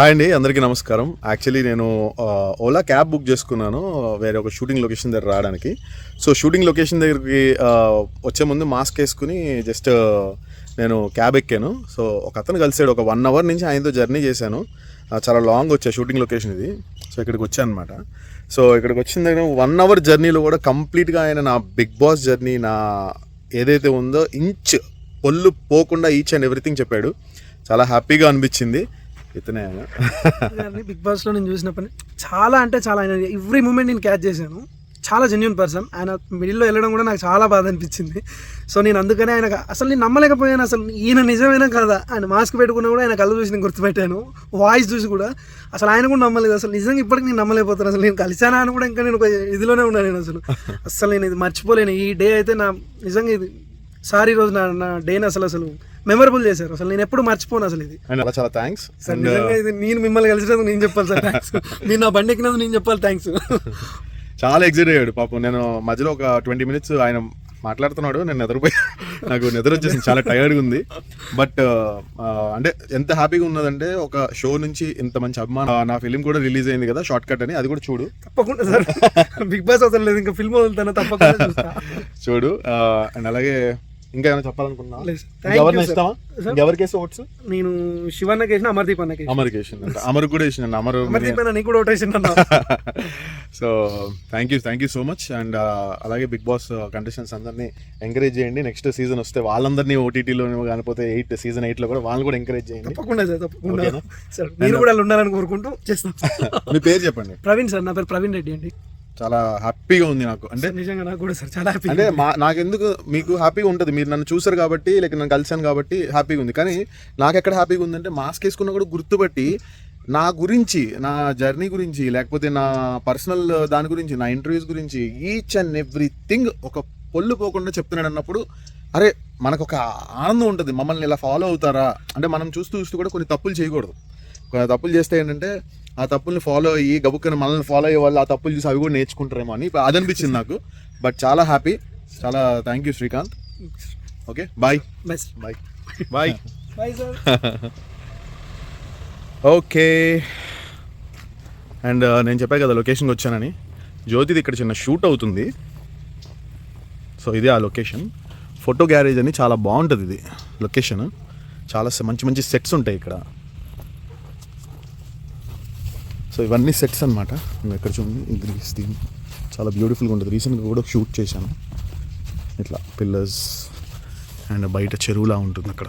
Hi అండి అందరికీ నమస్కారం. యాక్చువల్లీ నేను ఓలా క్యాబ్ బుక్ చేసుకున్నాను వేరే ఒక షూటింగ్ లొకేషన్ దగ్గర రావడానికి. సో షూటింగ్ లొకేషన్ దగ్గరికి వచ్చే ముందు మాస్క్ వేసుకుని జస్ట్ నేను క్యాబ్ ఎక్కాను. సో ఒక అతను కలిసాడు ఒక వన్ అవర్ నుంచి ఆయనతో జర్నీ చేశాను. చాలా లాంగ్ వచ్చా షూటింగ్ లొకేషన్ ఇది. సో ఇక్కడికి వచ్చాను అనమాట సో ఇక్కడికి వచ్చిన దగ్గర వన్ అవర్ జర్నీలో కూడా కంప్లీట్గా ఆయన నా బిగ్ బాస్ జర్నీ నా ఏదైతే ఉందో ఇంచ్ పొల్లు పోకుండా ఈచ్ అండ్ ఎవ్రీథింగ్ చెప్పాడు. చాలా హ్యాపీగా అనిపించింది. ఇతనే ఆయన. బిగ్ బాస్లో నేను చూసినప్పుడు చాలా అంటే చాలా ఆయన. ఎవ్రీ మూమెంట్ నేను క్యాచ్ చేశాను. చాలా జెన్యున్ పర్సన్ ఆయన మిడిల్లో వెళ్ళడం కూడా నాకు చాలా బాధ అనిపించింది. సో నేను అందుకనే ఆయన అసలు నేను నమ్మలేకపోయాను. అసలు ఈయన నిజమేనా కదా? ఆయన మాస్క్ పెట్టుకున్నా కూడా ఆయన కళ్ళు చూసి నేను గుర్తుపెట్టాను. వాయిస్ చూసి కూడా. అసలు ఆయన కూడా నమ్మలేదు. అసలు నిజంగా ఇప్పటికి నేను నమ్మలేకపోతాను అసలు నేను కలిసానా అని కూడా ఇంకా నేను ఒక ఇదిలోనే ఉన్నాను నేను అసలు. అసలు నేను ఇది మర్చిపోలేను. ఈ డే అయితే నా నిజంగా ఇది సారీ రోజు నా నా డేని అసలు అసలు మెమరబుల్ చేశారు. అసలు నేను ఎప్పుడు మర్చిపోను అసలు ఇది. చాలా థ్యాంక్స్ సార్ నిజంగా ఇది నేను మిమ్మల్ని కలిసినందుకు నేను చెప్పాలి సార్ థ్యాంక్స్ మీరు నా బండి ఎక్కినందుకు నేను చెప్పాలి థ్యాంక్స్ చాలా ఎగ్జైట్ అయ్యాడు. పాపం నేను మధ్యలో ఒక ట్వంటీ మినిట్స్ ఆయన మాట్లాడుతున్నాడు. నేను నిద్రపోయి నాకు నిద్ర వచ్చేసింది. చాలా టైర్డ్గా ఉంది. బట్ అంటే ఎంత హ్యాపీగా ఉన్నదంటే ఒక షో నుంచి ఇంత మంచి అభిమానం. నా ఫిలిం కూడా రిలీజ్ అయింది కదా షార్ట్ కట్ అని. అది కూడా చూడు. తప్పకుండా సార్. బిగ్ బాస్ అసలు లేదు. ఇంకా ఫిల్మ్ వదులుతాను? తప్పకుండా చూడు అండ్ అలాగే ఇంకా ఏమైనా చెప్పాలనుకున్నా ఎవరిని. ఇస్తావా? ఎవరికేసి ఓట్స్? నేను శివన్నకి వేసిన అమర్దీప్ అన్నకి వేసిన. అమర్కి వేసింది అమర్ కూడా వేసింది అమర్ అమర్దీప్ అన్న నీకు కూడా ఓటేసిండు అన్న so thank you thank you so much and అలాగే బిగ్ బాస్ కంటెస్టెంట్స్ అందరినీ ఎంకరేజ్ చేయండి. నెక్స్ట్ సీజన్ వస్తే వాళ్ళందరినీ ఓటీటీలో కాకపోతే ఎయిట్ సీజన్ ఎయిట్లో కూడా వాళ్ళని కూడా ఎంకరేజ్ చేయండి. తప్పకుండా సార్ తప్పకుండా. మీరు కూడా అలా ఉండాలని కోరుకుంటూ చేస్తాం. మీ పేరు చెప్పండి. ప్రవీణ్ సార్ నా పేరు ప్రవీణ్ రెడ్డి అండి. చాలా హ్యాపీగా ఉంది నాకు. అంటే నిజంగా నాకు కూడా సార్ చాలా హ్యాపీ అంటే మా నాకెందుకు మీకు హ్యాపీగా ఉంటుంది. మీరు నన్ను చూసారు కాబట్టి లేక నన్ను కలిసాను కాబట్టి హ్యాపీగా ఉంది. కానీ నాకు ఎక్కడ హ్యాపీగా ఉందంటే మాస్క్ వేసుకున్నా కూడా గుర్తుపట్టి నా గురించి నా జర్నీ గురించి లేకపోతే నా పర్సనల్ దాని గురించి నా ఇంటర్వ్యూస్ గురించి ఈచ్ అండ్ ఎవ్రీథింగ్ ఒక పొల్లు పోకుండా చెప్తున్నాడు అన్నప్పుడు అరే మనకు ఒక ఆనందం ఉంటుంది. మమ్మల్ని ఇలా ఫాలో అవుతారా? అంటే మనం చూస్తూ చూస్తూ కూడా కొన్ని తప్పులు చేయకూడదు. తప్పులు చేస్తే ఏంటంటే ఆ తప్పుల్ని ఫాలో అయ్యి గబుక్కని మనల్ని ఫాలో అయ్యే వాళ్ళు ఆ తప్పులు చూసి అవి కూడా నేర్చుకుంటారేమో అని అది అనిపించింది నాకు. బట్ చాలా హ్యాపీ చాలా thank you Srikanth okay bye bye bye okay and నేను చెప్పా కదా లొకేషన్కి వచ్చానని. జ్యోతిది ఇక్కడ చిన్న షూట్ అవుతుంది. సో ఇదే ఆ లొకేషన్ ఫోటో గ్యారేజ్ అని చాలా బాగుంటుంది ఇది. లొకేషన్ చాలా మంచి మంచి సెట్స్ ఉంటాయి ఇక్కడ. సో ఇవన్నీ సెట్స్ అనమాట ఎక్కడ చూడండి గ్రీస్ థీమ్ చాలా బ్యూటిఫుల్గా ఉంటుంది. రీసెంట్గా కూడా షూట్ చేశాను. ఇట్లా పిల్లర్స్ అండ్ బయట చెరువులా ఉంటుంది అక్కడ.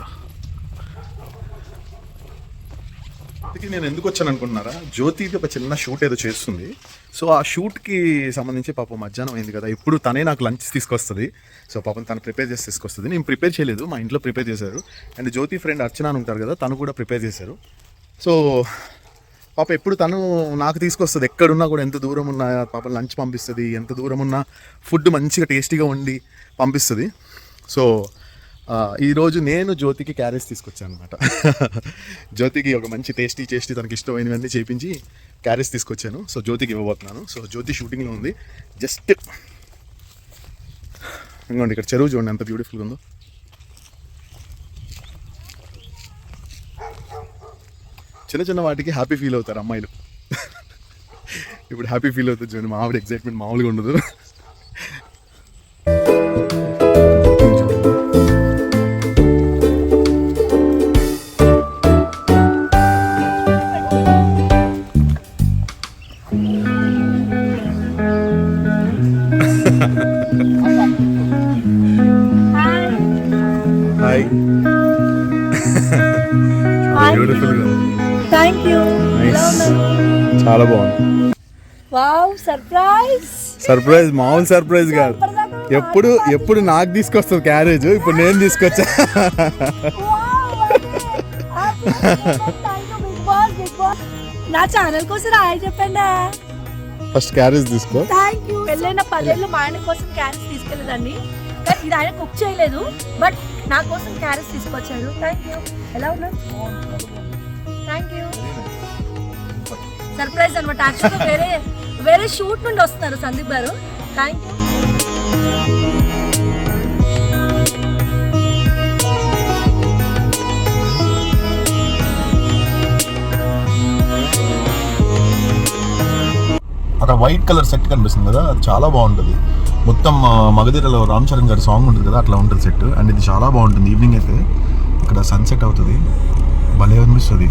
ఇంతకీ నేను ఎందుకు వచ్చాను అనుకుంటున్నారా? జ్యోతి ఒక చిన్న షూట్ ఏదో చేస్తుంది. సో ఆ షూట్కి సంబంధించి పాపం మధ్యాహ్నం అయింది కదా. ఇప్పుడు తనే నాకు లంచ్ తీసుకొస్తుంది. సో పాపం తను ప్రిపేర్ చేసి తీసుకొస్తుంది. నేను ప్రిపేర్ చేయలేదు. మా ఇంట్లో ప్రిపేర్ చేశారు. అండ్ జ్యోతి ఫ్రెండ్ అర్చన అని ఉంటారు కదా తను కూడా ప్రిపేర్ చేశారు. సో పాప ఎప్పుడు తను నాకు తీసుకొస్తుంది. ఎక్కడున్నా కూడా ఎంత దూరం ఉన్నా పాప లంచ్ పంపిస్తుంది. ఎంత దూరం ఉన్నా ఫుడ్ మంచిగా టేస్టీగా వండి పంపిస్తుంది. సో ఈరోజు నేను జ్యోతికి క్యారేజ్ తీసుకొచ్చాను అనమాట జ్యోతికి ఒక మంచి టేస్టీ టేస్టీ తనకి ఇష్టమైనవన్నీ చేపించి క్యారేజ్ తీసుకొచ్చాను. సో జ్యోతికి ఇవ్వబోతున్నాను. సో జ్యోతి షూటింగ్లో ఉంది. జస్ట్ ఇంకోండి ఇక్కడ చెరువు చూడండి ఎంత బ్యూటిఫుల్గా ఉందో. చిన్న చిన్న వాటికి హ్యాపీ ఫీల్ అవుతారు అమ్మాయిలు. ఇప్పుడు హ్యాపీ ఫీల్ అవుతుంది చూడండి మా ఆవిడ ఎగ్జైట్మెంట్ మామూలుగా ఉండదు. హాయ్ బ్యూటిఫుల్గా థ్యాంక్ యూ చాలా బాగుంది. వావ్ సర్ప్రైజ్ సర్ప్రైజ్ మామూలు సర్ప్రైజ్ కాదు. ఎప్పుడు ఎప్పుడు నాకు తీసుకొస్తుంది క్యారేజ్ ఇప్పుడు నేను తీసుకొచ్చా? నా ఛానల్ కోసం హాయ్ చెప్పండి. ఫస్ట్ క్యారేజ్ తీసుకో. థ్యాంక్ యూ పెళ్ళైన పదేళ్ళు మా ఆయన కోసం క్యారెట్స్ తీసుకెళ్ళదండి. కానీ ఇది ఆయన కుక్ చేయలేదు బట్ నా కోసం క్యారెట్స్ తీసుకొచ్చాడు. థ్యాంక్ యూ ఎలా ఉన్నారు సర్ప్రైజ్ అనమాట యాక్చువల్గా వేరే వేరే షూట్ నుండి వస్తున్నారు సందీప్ గారు. థ్యాంక్ యూ అక్కడ వైట్ కలర్ సెట్ కనిపిస్తుంది కదా అది చాలా బాగుంటుంది. మొత్తం మగధీరలో రామ్ చరణ్ గారి సాంగ్ ఉంటుంది కదా అట్లా ఉంటుంది సెట్ అండ్ ఇది చాలా బాగుంటుంది. ఈవినింగ్ అయితే ఇక్కడ సన్సెట్ అవుతుంది. భలే అనిపిస్తుంది.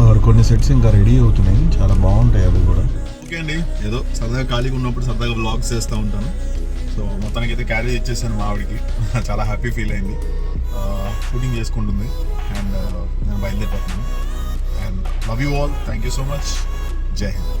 అక్కడ కొన్ని సెట్స్ ఇంకా రెడీ అవుతున్నాయి. చాలా బాగుంటాయి అవి కూడా. ఓకే అండి. ఏదో సరదాగా ఖాళీగా ఉన్నప్పుడు సరదాగా బ్లాగ్స్ చేస్తూ ఉంటాను. సో మొత్తానికి అయితే క్యారేజ్ ఇచ్చేసాను మా ఆవిడకి. చాలా హ్యాపీ ఫీల్ అయింది. షూటింగ్ చేసుకుంటుంది. అండ్ నేను బయలుదేరిపోతున్నాను. And love you all thank you so much జై హింద్.